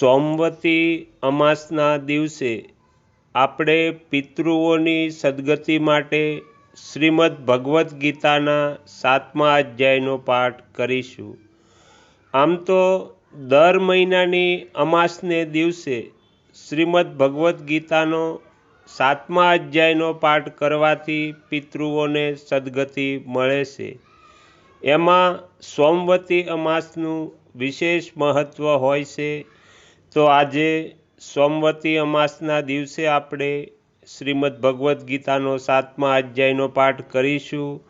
સોમવતી અમાસના દિવસે આપણે પિતૃઓની સદગતિ માટે શ્રીમદ્ ભગવદ્ ગીતાના સાતમા અધ્યાયનો પાઠ કરીશું. આમ તો દર મહિનાની અમાસને દિવસે શ્રીમદ્ ભગવદ્ ગીતાનો સાતમા અધ્યાયનો પાઠ કરવાથી પિતૃઓને સદગતિ મળે છે. એમાં સોમવતી અમાસનું વિશેષ મહત્ત્વ હોય છે. તો આજે સોમવતી અમાસના દિવસે આપણે શ્રીમદ્ ભગવદ્ ગીતાનો સાતમા અધ્યાયનો પાઠ કરીશું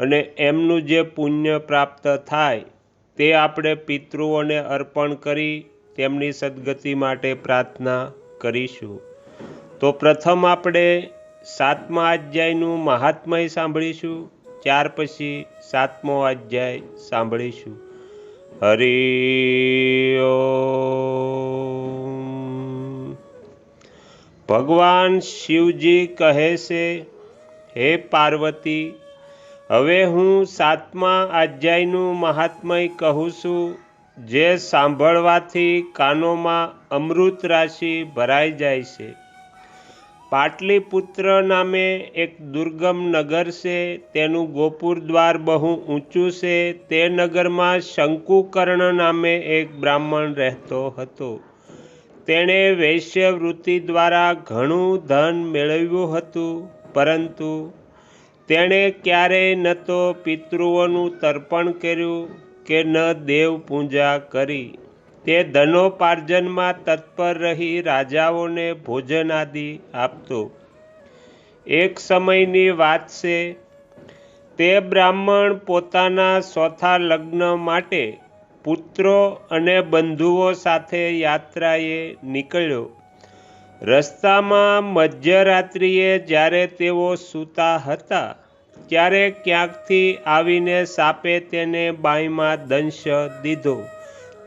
અને એમનું જે પુણ્ય પ્રાપ્ત થાય તે આપણે પિતૃઓને અર્પણ કરી તેમની સદગતિ માટે પ્રાર્થના કરીશું. તો પ્રથમ આપણે સાતમા અધ્યાયનું મહાત્મય સાંભળીશું. ત્યાર પછી સાતમો અધ્યાય સાંભળીશું. હરિ ભગવાન શિવજી કહે છે હે પાર્વતી હવે હું સાતમા અધ્યાયનું મહાત્મય કહું છું, જે સાંભળવાથી કાનોમાં અમૃત રાશિ ભરાઈ જાય છે. પાટલીપુત્ર નામે એક દુર્ગમ નગર છે, તેનું ગોપુર દ્વાર બહુ ઊંચું છે. તે નગરમાં શંકુકર્ણ નામે એક બ્રાહ્મણ રહેતો હતો. તેણે વૈશ્યવૃત્તિ દ્વારા ઘણું ધન મેળવ્યું હતું, પરંતુ તેણે ક્યારેય ન તો પિતૃઓનું તર્પણ કર્યું કે ન દેવ પૂજા કરી. તે ધનોપાર્જનમાં તત્પર રહી રાજાઓને ભોજન આદિ આપતો. એક સમયની વાત છે, તે બ્રાહ્મણ પોતાના ચોથા લગ્ન માટે પુત્રો અને બંધુઓ સાથે યાત્રાએ નીકળ્યો. રસ્તામાં મધ્યરાત્રિએ જ્યારે તેઓ સૂતા હતા, ત્યારે ક્યાંકથી આવીને સાપે તેને બાઈમાં દંશ દીધો.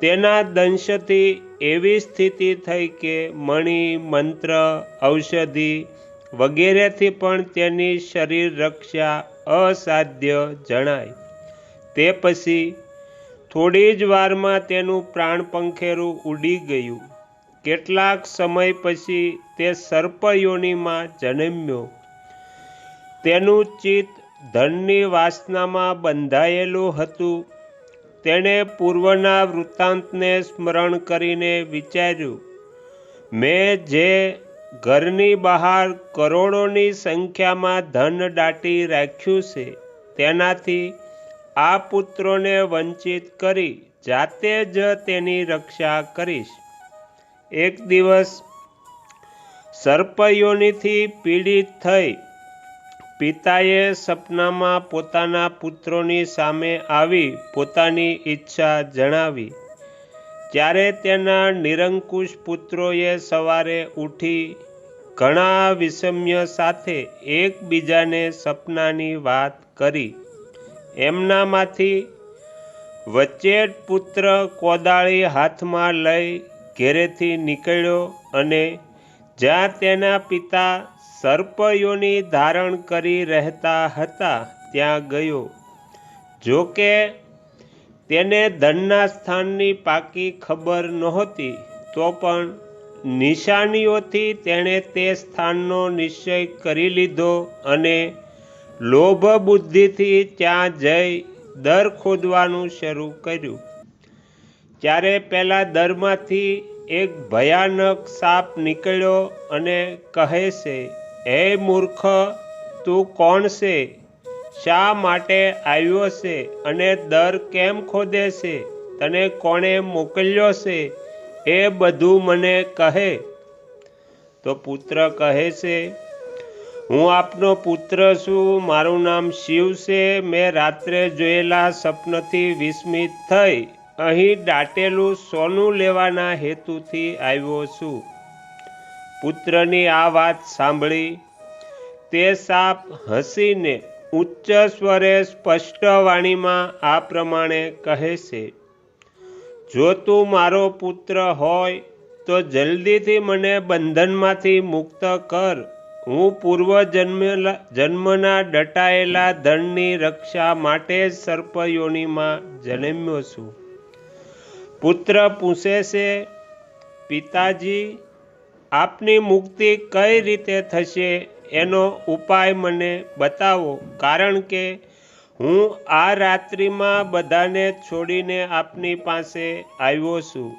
તેના દંશથી એવી સ્થિતિ થઈ કે મણિ, મંત્ર, ઔષધિ વગેરેથી પણ તેની શરીર રક્ષા અસાધ્ય જણાય. તે પછી થોડી જ વારમાં તેનું પ્રાણ પંખેરું ઉડી ગયું. કેટલાક સમય પછી તે સર્પયોનીમાં જન્મ્યો. તેનું ચિત્ત ધનની વાસનામાં બંધાયેલું હતું. તેણે પૂર્વના વૃત્તાંતને સ્મરણ કરીને વિચાર્યું, મેં જે ઘરની બહાર કરોડોની સંખ્યામાં ધન દાટી રાખ્યું છે, તેનાથી આ પુત્રોને વંચિત કરી જાતે જ તેની રક્ષા કરીશ. એક દિવસ, સર્પયોનીથી પીડિત થઈ પિતાએ સપનામાં પોતાના પુત્રોની સામે આવી પોતાની ઈચ્છા જણાવી. ત્યારે તેના નિરંકુશ પુત્રોએ સવારે ઉઠી ઘણા વિષમ્ય સાથે એકબીજાને સપનાની વાત કરી. એમનામાંથી વચ્ચેટ પુત્ર કોદાળી હાથમાં લઈ ઘેરેથી નીકળ્યો અને જ્યાં તેના પિતા સર્પયોની ધારણ કરી રહેતા હતા, ત્યાં ગયો. જો કે તેને ધનના સ્થાનની પાકી ખબર નહોતી, તો પણ નિશાનીઓથી તેણે તે સ્થાનનો નિશ્ચય કરી લીધો અને લોભ બુદ્ધિથી ત્યાં જઈ દર ખોદવાનું શરૂ કર્યું. ત્યારે પહેલાં દરમાંથી એક ભયાનક સાપ નીકળ્યો અને કહે છે, હે મૂર્ખ, તું કોણ છે? શા માટે આવ્યો છે અને દર કેમ ખોદે છે? તને કોણે મોકલ્યો છે? એ બધું મને કહે. તો પુત્ર કહે છે, હું આપનો પુત્ર છું, મારું નામ શિવ છે. મેં રાત્રે જોયેલા સપનથી વિસ્મિત થઈ અહીં દાટેલું સોનું લેવાના હેતુથી આવ્યો છું. પુત્રની આ વાત સાંભળી તે સાપ હસીને ઉચ્ચ સ્વરે સ્પષ્ટ વાણીમાં આ પ્રમાણે કહે છે, જો તું મારો પુત્ર હોય તો જલ્દીથી મને બંધનમાંથી મુક્ત કર. હું પૂર્વ જન્મના દટાયેલા ધનની રક્ષા માટે સર્પયોનીમાં જન્મ્યો છું. પુત્ર પૂછે છે, પિતાજી, આપની મુક્તિ કઈ રીતે થશે? એનો ઉપાય મને બતાવો, કારણ કે હું આ રાત્રિમાં બધાને છોડીને આપની પાસે આવ્યો છું.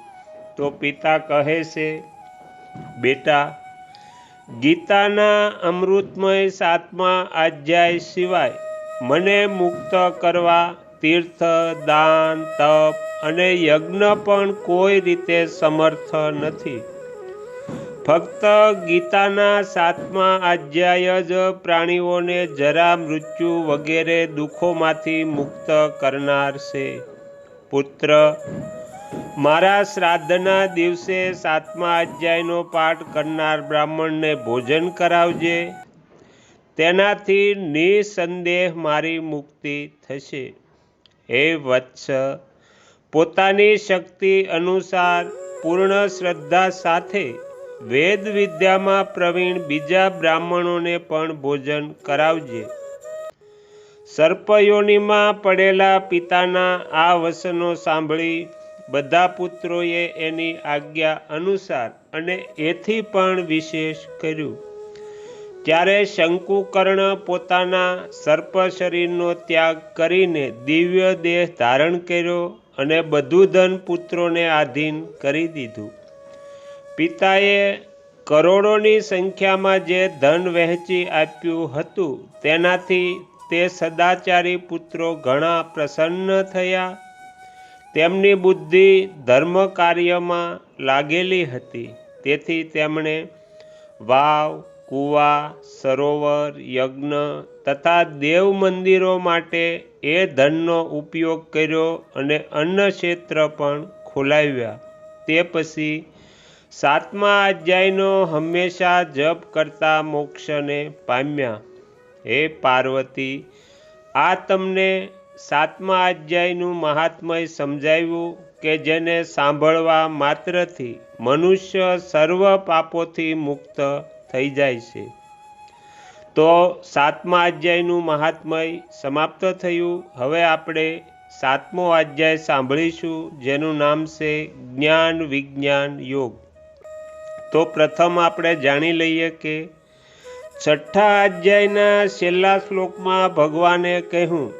તો પિતા કહે છે, બેટા, ગીતાના અમૃતમય સાતમા અધ્યાય સિવાય મને મુક્ત કરવા તીર્થ, દાન, તપ અને યજ્ઞ પણ કોઈ રીતે સમર્થ નથી. ફક્ત ગીતાના સાતમા અધ્યાય જ પ્રાણીઓને જરા મૃત્યુ વગેરે દુઃખોમાંથી મુક્ત કરનાર છે. પુત્ર, મારા શ્રાદ્ધના દિવસે સાતમા અધ્યાયનો પાઠ કરનાર બ્રાહ્મણને ભોજન કરાવજે. તેનાથી નિસંદેહ મારી મુક્તિ થશે. હે વત્સ. પોતાની શક્તિ અનુસાર પૂર્ણ શ્રદ્ધા સાથે વેદ વિદ્યામાં પ્રવીણ બીજા બ્રાહ્મણોને પણ ભોજન કરાવજે. સર્પયોનીમાં પડેલા પિતાના આ વસનો સાંભળી બધા પુત્રોએ એની આજ્ઞા અનુસાર અને એથી પણ વિશેષ કર્યું. ત્યારે શંકુકર્ણ પોતાના સર્પ શરીરનો ત્યાગ કરીને દિવ્ય દેહ ધારણ કર્યો અને બધું ધન પુત્રોને આધીન કરી દીધું. પિતાએ કરોડોની સંખ્યામાં જે ધન વહેંચી આપ્યું હતું, તેનાથી તે સદાચારી પુત્રો ઘણા પ્રસન્ન થયા. તેમની બુદ્ધિ ધર્મ કાર્યમાં લાગેલી હતી, તેથી તેમણે વાવ કુવા, સરોવર, યજ્ઞ તથા દેવ મંદિરો માટે એ ધનનો ઉપયોગ કર્યો અને અન્ન ક્ષેત્ર પણ ખોલાવ્યા. તે પછી સાતમા અધ્યાયનો હંમેશા જપ કરતા મોક્ષને પામ્યા. હે પાર્વતી, આ તમને સાતમા અધ્યાયનું મહાત્મય સમજાવ્યું કે જેને સાંભળવા માત્રથી મનુષ્ય સર્વ પાપોથી મુક્ત થઈ જાય છે. તો સાતમા અધ્યાયનું મહાત્મય સમાપ્ત થયું. હવે આપણે સાતમો અધ્યાય સાંભળીશું, જેનું નામ છે જ્ઞાન વિજ્ઞાન યોગ. તો પ્રથમ આપણે જાણી લઈએ કે છઠ્ઠા અધ્યાયના છેલ્લા શ્લોકમાં ભગવાને કહ્યું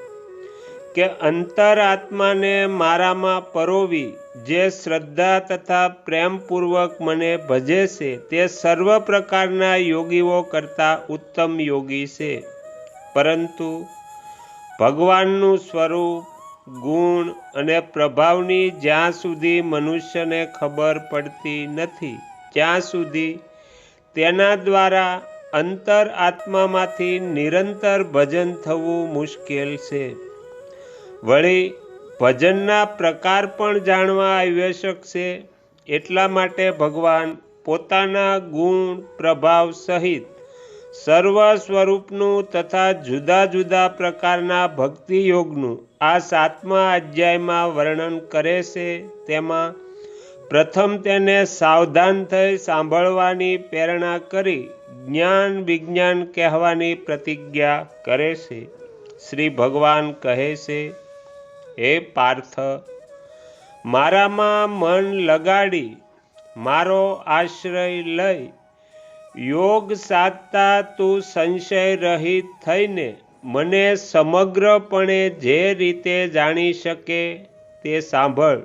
કે અંતર આત્માને મારામાં પરોવી જે શ્રદ્ધા તથા પ્રેમપૂર્વક મને ભજે છે, તે સર્વ પ્રકારના યોગીઓ કરતાં ઉત્તમ યોગી છે. પરંતુ ભગવાનનું સ્વરૂપ, ગુણ અને પ્રભાવની જ્યાં સુધી મનુષ્યને ખબર પડતી નથી, ત્યાં સુધી તેના દ્વારા અંતર આત્મામાંથી નિરંતર ભજન થવું મુશ્કેલ છે. વળી ભજનના પ્રકાર પણ જાણવા આવશ્યક છે. એટલા માટે ભગવાન પોતાના ગુણ, પ્રભાવ સહિત સર્વ સ્વરૂપનું તથા જુદા જુદા પ્રકારના ભક્તિ યોગનું આ સાતમા અધ્યાયમાં વર્ણન કરે છે. તેમાં પ્રથમ તેને સાવધાન થઈ સાંભળવાની પ્રેરણા કરી જ્ઞાન વિજ્ઞાન કહેવાની પ્રતિજ્ઞા કરે છે. શ્રી ભગવાન કહે છે હે પાર્થ, મારામાં મન લગાડી, મારો આશ્રય લઈ. યોગ સાધતા તું સંશય રહિત થઈને મને સમગ્રપણે જે રીતે જાણી શકે તે સાંભળ.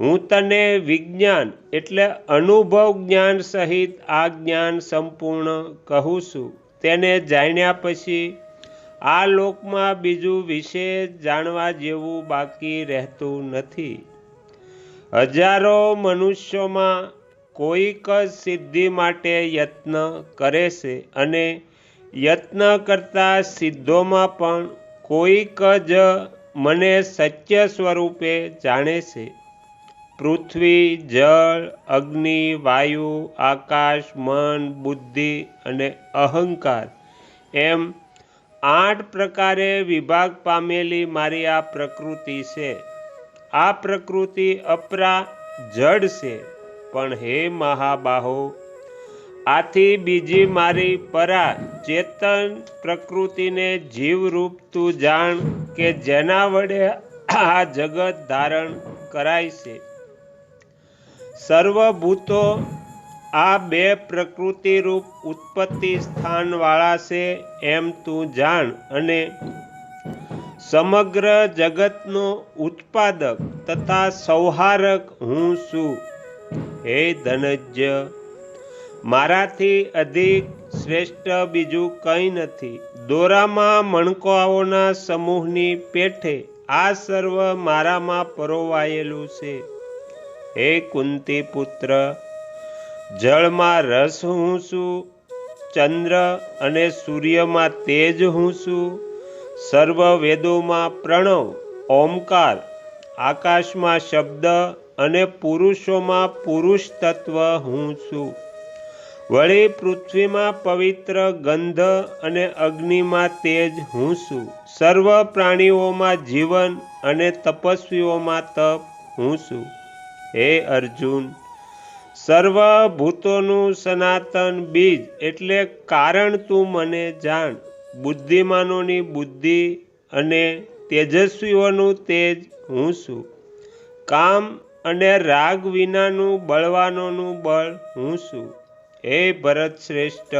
હું તને વિજ્ઞાન એટલે અનુભવ જ્ઞાન સહિત આ જ્ઞાન સંપૂર્ણ કહું છું. તેને જાણ્યા પછી આ લોકમાં બીજું વિશેષ જાણવા જેવું બાકી રહેતું નથી. હજારો મનુષ્યોમાં કોઈક જ સિદ્ધિ માટે યત્ન કરે છે અને યત્ન કરતા સિદ્ધોમાં પણ કોઈક જ મને સત્ય સ્વરૂપે જાણે છે. પૃથ્વી, જળ, અગ્નિ, વાયુ, આકાશ, મન, બુદ્ધિ અને અહંકાર એમ આઠ પ્રકારે વિભાગ પામેલી મારી આ પ્રકૃતિ છે. આ પ્રકૃતિ અપરા જડ છે, પણ હે મહાબાહો, આથી બીજી મારી પરા ચેતન પ્રકૃતિને જીવરૂપ તું જાણ કે જેના વડે આ જગત ધારણ કરાય છે. સર્વભૂતો આ બે પ્રકૃતિરૂપ ઉત્પત્તિ સ્થાનવાળા છે એમ તું જાણ અને સમગ્ર જગતનો ઉત્પાદક તથા સૌહારક હું છું. હે ધનજ્ય, મારાથી અધિક શ્રેષ્ઠ બીજું કંઈ નથી. દોરામાં મણકાઓના સમૂહની પેઠે આ સર્વ મારામાં પરોવાયેલું છે. હે કુંતી પુત્ર જળમાં રસ હું છું, ચંદ્ર અને સૂર્યમાં તેજ હું છું. સર્વ વેદોમાં પ્રણવ, ઓમકાર, આકાશમાં શબ્દ અને પુરુષોમાં પુરુષ તત્વ હું છું. વળી પૃથ્વીમાં પવિત્ર ગંધ અને અગ્નિમાં તેજ હું છું. સર્વ પ્રાણીઓમાં જીવન અને તપસ્વીઓમાં તપ હું છું. હે અર્જુન સર્વ ભૂતોનું સનાતન બીજ એટલે કારણ તું મને જાણ. બુદ્ધિમાનોની બુદ્ધિ અને તેજસ્વીઓનું તેજ હું છું. કામ અને રાગ વિનાનું બળવાનોનું બળ હું છું. હે ભરત શ્રેષ્ઠ,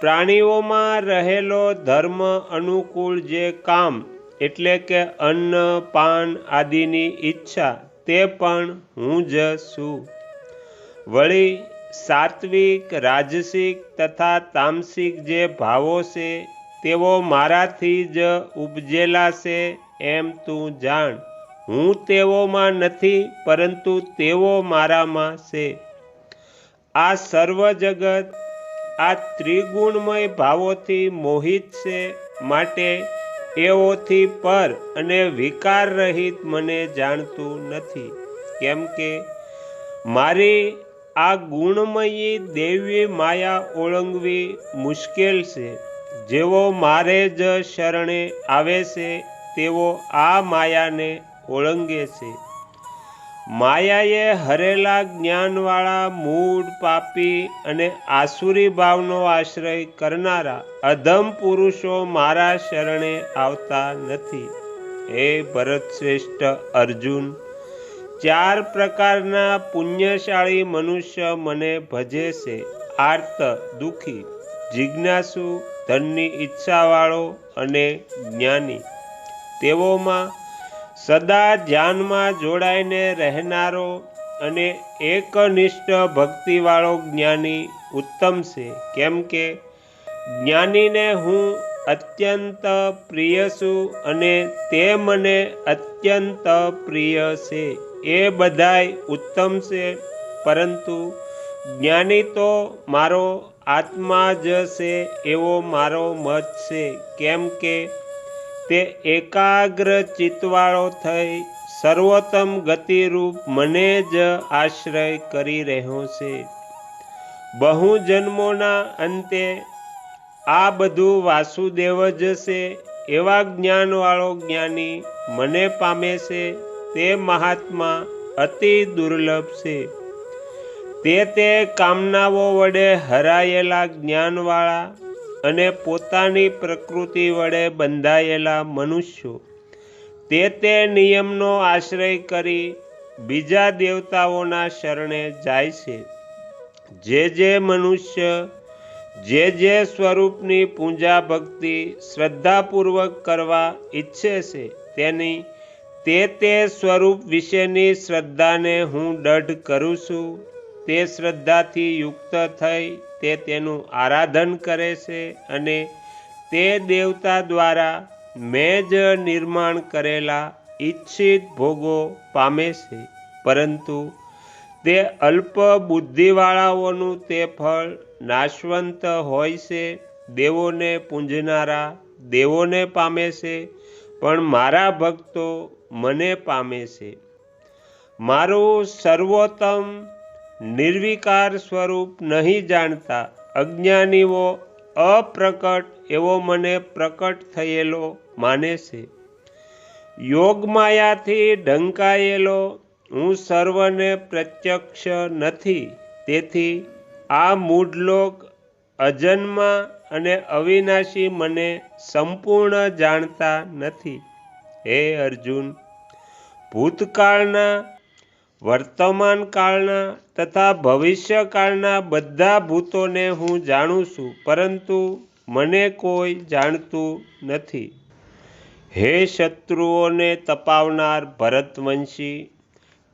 પ્રાણીઓમાં રહેલો ધર્મ અનુકૂળ જે કામ એટલે કે અન્ન, પાન આદિની ઈચ્છા તે પણ હું જ છું. વળી સાત્વિક, રાજસિક તથા તામસિક જે ભાવો છે, તેઓ મારાથી જ ઉપજેલા છે એમ તું જાણ. હું તેઓમાં નથી, પરંતુ તેઓ મારામાં છે. આ સર્વ જગત, આ ત્રિગુણમય ભાવોથી મોહિત છે માટે એઓથી પર અને વિકાર રહિત મને જાણતું નથી. કેમ કે મારી આ ગુણમયી દેવી માયા ઓળંગવી મુશ્કેલ છે. જેઓ મારે જ શરણે આવે છે તેઓ આ માયાને ઓળંગે છે. માયાએ હરેલા જ્ઞાનવાળા મૂળ, પાપી અને આસુરી ભાવનો આશ્રય કરનારા અધમ પુરુષો મારા શરણે આવતા નથી. હે ભરત શ્રેષ્ઠ અર્જુન ચાર પ્રકારના પુણ્યશાળી મનુષ્ય મને ભજે છે. આર્ત, દુઃખી, જિજ્ઞાસુ, ધનની ઈચ્છાવાળો અને જ્ઞાની. તેઓમાં સદા ધ્યાનમાં જોડાઈને રહેનારો અને એકનિષ્ઠ ભક્તિવાળો જ્ઞાની ઉત્તમ છે. કેમ કે જ્ઞાનીને હું અત્યંત પ્રિય છું અને તે મને અત્યંત પ્રિય છે. એ બધાય ઉત્તમ છે, પરંતુ જ્ઞાની તો મારો આત્મા જ છે એવો મારો મત છે. કેમ કે તે એકાગ્ર ચિત્તવાળો થઈ સર્વોત્તમ ગતિરૂપ મને જ આશ્રય કરી રહ્યો છે. બહુ જન્મોના અંતે આ બધું વાસુદેવ જ છે એવા જ્ઞાનવાળો જ્ઞાની મને પામે છે તે મહાત્મા અતિ દુર્લભ છે. તે તે કામનાઓ વડે હરાયેલા જ્ઞાનવાળા અને પોતાની પ્રકૃતિ વડે બંધાયેલા મનુષ્યો. તે તે નિયમનો આશ્રય કરી બીજા દેવતાઓના શરણે જાય છે. જે જે મનુષ્ય, જે જે સ્વરૂપની પૂજા ભક્તિ શ્રદ્ધાપૂર્વક કરવા ઈચ્છે છે, તેની તે તે સ્વરૂપ વિશેની શ્રદ્ધાને હું દઢ કરું છું. તે શ્રદ્ધાથી યુક્ત થઈ તે તેનું આરાધન કરે છે અને તે દેવતા દ્વારા મેં જ નિર્માણ કરેલા ઈચ્છિત ભોગો પામે છે. પરંતુ તે અલ્પ બુદ્ધિવાળાઓનું તે ફળ નાશવંત હોય છે. દેવોને પૂંજનારા દેવોને પામે છે. પણ મારા ભક્તો મને પામે છે. મારું સર્વોત્તમ નિર્વિકાર સ્વરૂપ નહીં જાણતા અજ્ઞાનીઓ અપ્રકટ એવો મને પ્રકટ થયેલો માને છે. યોગમાયાથી ઢંકાયેલો હું સર્વને પ્રત્યક્ષ નથી. તેથી આ મૂઢલોક અજન્મા અને અવિનાશી મને સંપૂર્ણ જાણતા નથી. હે અર્જુન, ભૂતકાળના, વર્તમાન કાળના તથા ભવિષ્યકાળના બધા ભૂતોને હું જાણું છું, પરંતુ મને કોઈ જાણતું નથી. હે શત્રુઓને તપાવનાર ભરતવંશી,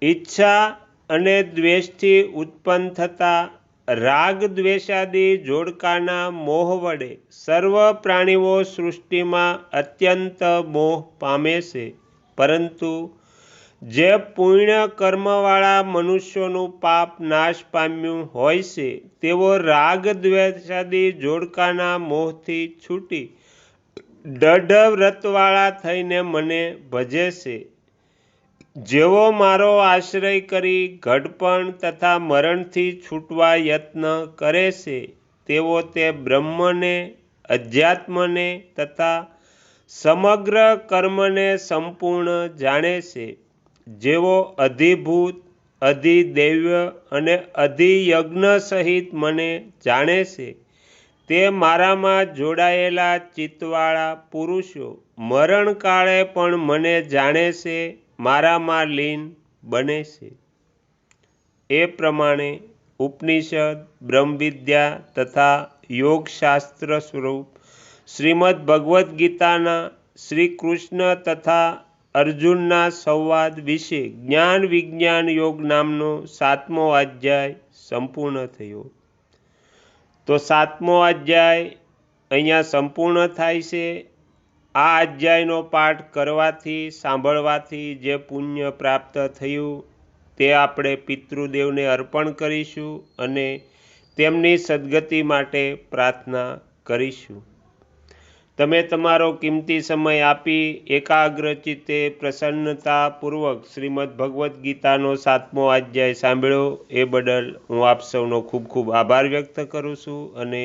ઈચ્છા અને દ્વેષથી ઉત્પન્ન થતા રાગ દ્વેષાદી જોડકાના મોહ વડે સર્વ પ્રાણીઓ સૃષ્ટિમાં અત્યંત મોહ પામે છે. પરંતુ જે પુણ્ય કર્મવાળા મનુષ્યોનું પાપ નાશ પામ્યું હોય છે, તેઓ રાગ દ્વેષાદી જોડકાના મોહથી છૂટી દઢ વ્રતવાળા થઈને મને ભજે છે. જેઓ મારો આશ્રય કરી ઘડપણ તથા મરણથી છૂટવા યત્ન કરે છે તેઓ તે બ્રહ્મને, અધ્યાત્મને તથા સમગ્ર કર્મને સંપૂર્ણ જાણે છે જેઓ અધિભૂત, અધિદૈવ્ય અને અધિયજ્ઞ સહિત મને જાણે છે. તે મારામાં જોડાયેલા ચિત્તવાળા પુરુષો મરણકાળે પણ મને જાણે છે મારામાં લીન બને છે. એ પ્રમાણે ઉપનિષદ, બ્રહ્મવિદ્યા તથા યોગશાસ્ત્ર સ્વરૂપ શ્રીમદ્ ભગવદ્ ગીતાના શ્રી કૃષ્ણ તથા અર્જુનના સંવાદ વિશે જ્ઞાન વિજ્ઞાન યોગ નામનો સાતમો અધ્યાય સંપૂર્ણ થયો. તો સાતમો અધ્યાય અહીંયા સંપૂર્ણ થાય છે. આ અધ્યાયનો પાઠ કરવાથી, સાંભળવાથી જે પુણ્ય પ્રાપ્ત થયું, તે આપણે પિતૃદેવને અર્પણ કરીશું અને તેમની સદગતિ માટે પ્રાર્થના કરીશું. તમે તમારો કિંમતી સમય આપી એકાગ્ર ચિત્તે પ્રસન્નતાપૂર્વક શ્રીમદ્ ભગવદ્ ગીતાનો સાતમો અધ્યાય સાંભળ્યો, એ બદલ હું આપ સૌનો ખૂબ ખૂબ આભાર વ્યક્ત કરું છું અને